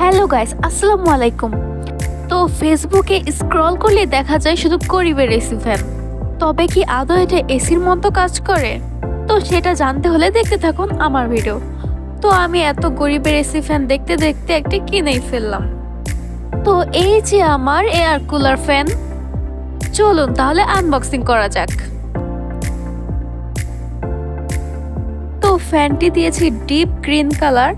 Hello guys, আসসালামু আলাইকুম। তো ফেসবুকে স্ক্রল করলে দেখা যায় শুধু গরিবের এসি ফ্যান। তবে কি আদৌ এটা এসির মতো কাজ করে? তো সেটা জানতে হলে দেখতে থাকুন আমার ভিডিও। তো আমি এত গরিবের এসি ফ্যান দেখতে দেখতে একটা কিনেই ফেললাম। তো এই যে আমার এয়ার কুলার ফ্যান। চলুন তাহলে আনবক্সিং করা যাক। তো ফ্যানটি দিয়েছি ডিপ গ্রিন কালার।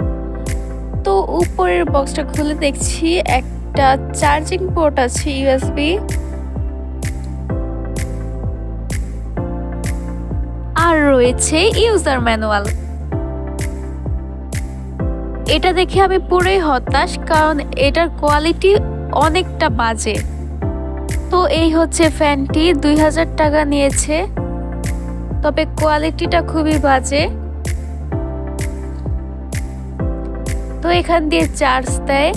তো উপরের বক্সটা খুলে দেখছি, একটা চার্জিং পোর্ট আছে ইউএসবি আর রয়েছে ইউজার ম্যানুয়াল এটা দেখে আমি পুরোই হতাশ, কারণ এটার কোয়ালিটি অনেকটা বাজে। তো এই হচ্ছে ফ্যানটি দুই হাজার টাকা নিয়েছে, তবে কোয়ালিটিটা খুবই বাজে। তো এখান দিয়ে চার্জ দেয়।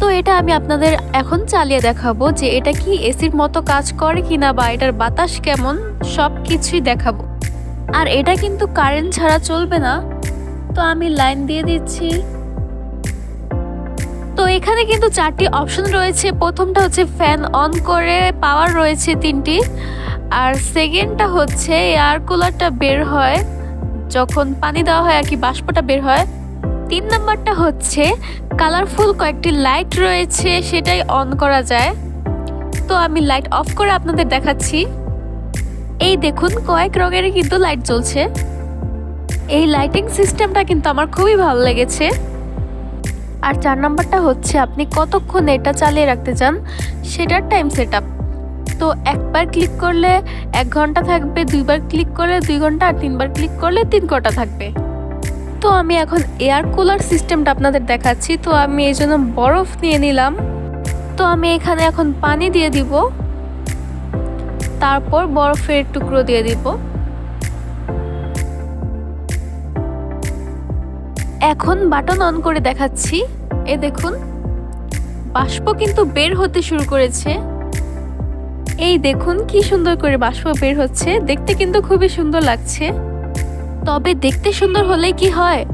তো এটা আমি আপনাদের এখন চালিয়ে দেখাবো যে এটা কি এসির মতো কাজ করে কিনা বা এটার বাতাস কেমন, সব কিছুই দেখাবো। আর এটা কিন্তু কারেন্ট ছাড়া চলবে না। তো আমি লাইন দিয়ে দিচ্ছি। তো এখানে কিন্তু চারটি অপশন রয়েছে। প্রথমটা হচ্ছে ফ্যান অন করে পাওয়ার রয়েছে তিনটি। আর সেকেন্ডটা হচ্ছে এয়ার কুলারটা বের হয়। যখন পানি দেওয়া হয় আর কি, বাষ্পটা বের হয় তিন নাম্বারটা হচ্ছে, কালারফুল কয়েকটি লাইট রয়েছে, সেটাই অন করা যায়। তো আমি লাইট অফ করে আপনাদের দেখাচ্ছি। এই দেখুন, কয়েক রঙের কিন্তু লাইট জ্বলছে। এই লাইটিং সিস্টেমটা কিন্তু আমার খুবই ভালো লেগেছে। আর চার নাম্বারটা হচ্ছে, আপনি কতক্ষণ এটা চালিয়ে রাখতে চান, সেটার টাইম সেট তো একবার ক্লিক করলে এক ঘণ্টা থাকবে, দুইবার ক্লিক করলে দুই ঘণ্টা, আর তিনবার ক্লিক করলে তিন ঘণ্টা থাকবে। তো আমি এখন এয়ার কুলার সিস্টেমটা আপনাদের দেখাচ্ছি। তো আমি এই জন্য বরফ নিয়ে নিলাম। তো আমি এখানে এখন পানি দিয়ে দিব। তারপর বরফের টুকরো দিয়ে দিব। এখন বাটন অন করে দেখাচ্ছি। এ দেখুন, বাষ্প কিন্তু বের হতে শুরু করেছে। এই দেখুন কি সুন্দর করে বাষ্প বের হচ্ছে। দেখতে কিন্তু খুবই সুন্দর লাগছে। তবে দেখতে সুন্দর হলে কি হয়?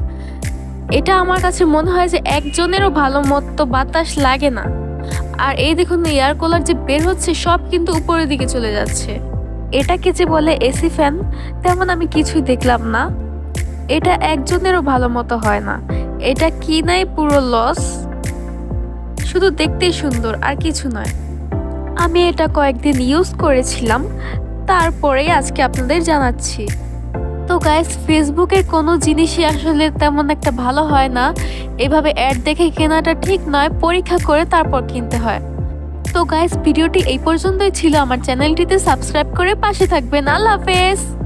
এটা আমার কাছে মনে হয় যে একজনেরও ভালো মতো বাতাস লাগে না। আর এই দেখুন এয়ার কুলার যে বের হচ্ছে, সব কিন্তু উপরের দিকে চলে যাচ্ছে। এটাকে যে বলে? AC fan? তেমন আমি কিছুই দেখলাম না। এটা একজনেরও ভালো মতো হয় না। এটা কি নাই পুরো লস শুধু দেখতেই সুন্দর, আর কিছু নয়। আমি এটা কয়েকদিন ইউজ করেছিলাম। তারপরেই আজকে আপনাদের জানাচ্ছি। গাইস ফেসবুকের কোনো জিনিসই আসলে তেমন একটা ভালো হয় না। এভাবে অ্যাড দেখে কেনাটা ঠিক নয়, পরীক্ষা করে তারপর কিনতে হয়। তো গাইস ভিডিওটি এই পর্যন্তই ছিল। আমার চ্যানেলটিতে সাবস্ক্রাইব করে পাশে থাকবেন। আল্লাহ হাফেজ!